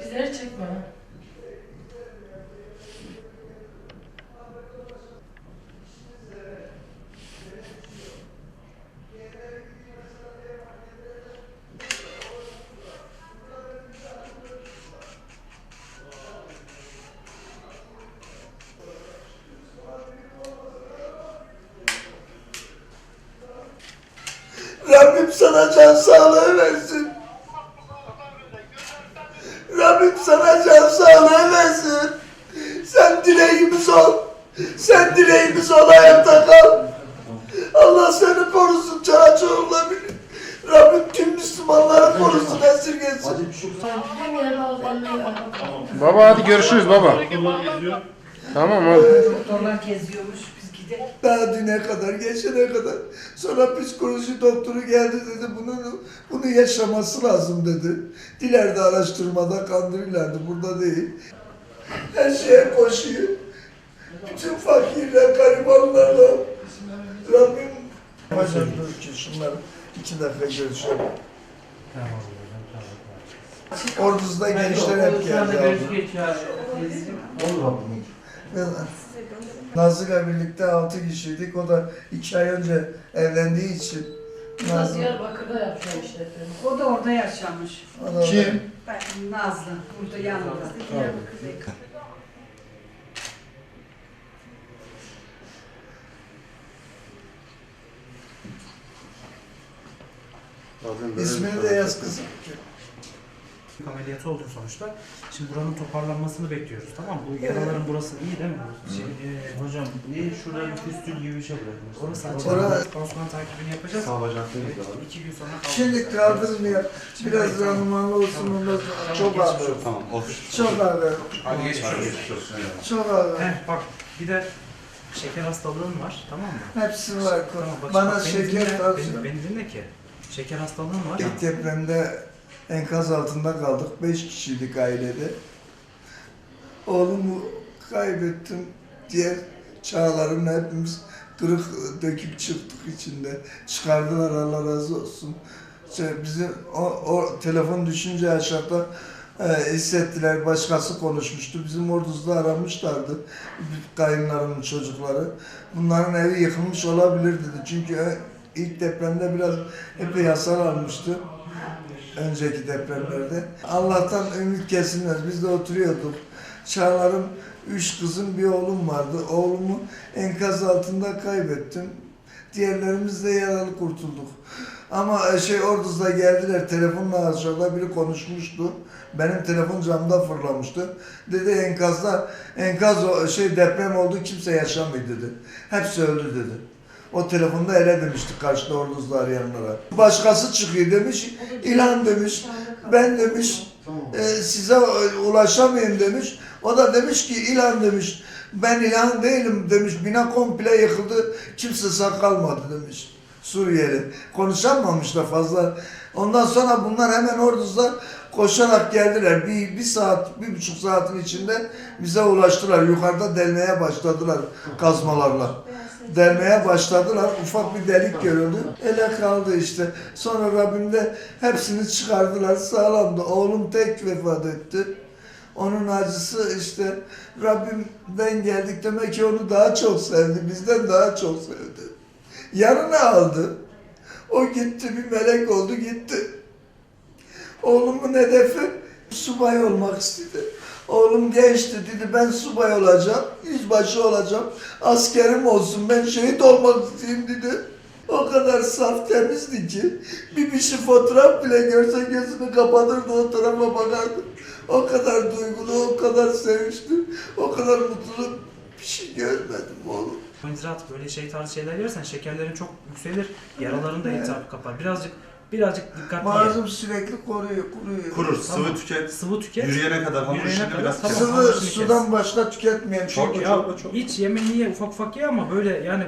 Bizleri çekme. Rabbim sana can sağlığı versin. Rabbim sana can sağlığı versin. Sen dileğimiz ol. Sen dileğimiz ol hayatta kal. Allah seni korusun çocukla bilir. Rabbim tüm Müslümanları korusun esirgesin. Al. Baba hadi görüşürüz baba. Tamam hadi. Doktorlar geziyormuş Daha düne kadar, geçene kadar. Sonra psikoloji doktoru geldi dedi bunu bunu yaşaması lazım dedi. Dilerdi araştırmada kandırırlardı burada değil. Her şeye koşuyor. Bütün fakirler, garibanlarla. Rabbim Hocam dur ki şunları iki dakika görüşelim. Orduz'da gençler hep geldi abi. Nazlı'yla birlikte altı kişiydik. O da iki ay önce evlendiği için. Biraz Nazlı. Diyarbakır'da yapıyor işte efendim. O da orada yaşamış. ona da- Kim? Ben Nazlı burada yanında. İsmini de yaz kızım. Ameliyatı oldu sonuçta. Şimdi buranın toparlanmasını bekliyoruz tamam mı? Bu yaraların burası iyi değil mi? Şey, e, Hocam niye şurada bir püstül gibi bir şey bırakmışsınız? orası Ora- açıldı. Pansuman takibini yapacağız. Sağ da var. iki gün sonra kaldı. Şimdi kaldırmıyor. Biraz randımanlı olsun ondan sonra çok ağır. Tamam, of. Çok ağır. Hadi geç olsun. Çok ağır. Heh, bak bir de şeker hastalığın var tamam mı? Hepsi var. Tamam, bak, Bana bak, beni şeker dinle, tansiyon. Beni, beni dinle ki. Şeker hastalığın var. İlk depremde enkaz altında kaldık. Beş kişiydik ailede. Oğlumu kaybettim. Diğer çağların hepimiz kırık döküp çıktık içinde. Çıkardılar Allah razı olsun. İşte bizim o, o telefon düşünce aşağıda e, hissettiler. Başkası konuşmuştu. Bizim orduzda aramışlardı. Kayınlarımın çocukları. Bunların evi yıkılmış olabilir dedi. Çünkü e, ilk depremde biraz epey hasar almıştı. Önceki depremlerde. Allah'tan ümit kesilmez. Biz de oturuyorduk. Çağlar'ım üç kızım bir oğlum vardı. Oğlumu enkaz altında kaybettim. Diğerlerimiz de yaralı kurtulduk. Ama e, şey Orduz'da geldiler telefonla aşağıda biri konuşmuştu. Benim telefon camda fırlamıştı. Dedi enkazda enkaz o şey deprem oldu kimse yaşamıyor dedi. Hepsi öldü dedi. O telefonda ele demişti karşıda Orduz'da arayanlara. Başkası çıkıyor demiş. İlhan demiş. Ben demiş e, size ulaşamayayım demiş. O da demiş ki İlhan demiş. Ben İlhan değilim demiş. Bina komple yıkıldı. Kimse sağ kalmadı demiş. Suriyeli. Konuşamamış da fazla. Ondan sonra bunlar hemen Orduz'da koşarak geldiler. Bir, bir saat, bir buçuk saatin içinde bize ulaştılar. Yukarıda delmeye başladılar kazmalarla. Delmeye başladılar. Ufak bir delik görüldü. Ele kaldı işte. Sonra Rabbim de hepsini çıkardılar. Sağlamdı. Oğlum tek vefat etti. Onun acısı işte Rabbimden geldik demek ki onu daha çok sevdi. Bizden daha çok sevdi. Yanına aldı. O gitti bir melek oldu gitti. Oğlumun hedefi subay olmak istedi. Oğlum gençti dedi ben subay olacağım, yüzbaşı olacağım, askerim olsun ben şehit olmak isteyeyim dedi. O kadar saf temizdi ki bir bir şey fotoğraf bile görse gözünü kapatırdı o tarafa bakardı. O kadar duygulu, o kadar sevinçli, o kadar mutlu bir şey görmedim oğlum. Karbonhidrat böyle şey tarzı şeyler yersen şekerlerin çok yükselir. Yaraların da iltihap kapar. Birazcık birazcık dikkatli ye. Mağazım sürekli koruyor, kuruyor. Kurur, sıvı Tamam. tüket. Sıvı tüket. Yürüyene kadar hamur Yürüyene işini kadar, biraz tamam. Sıvı sudan başka tüketmeyen Çok çünkü ya, çok. Hiç yemeğini ye ufak ufak ye ama böyle yani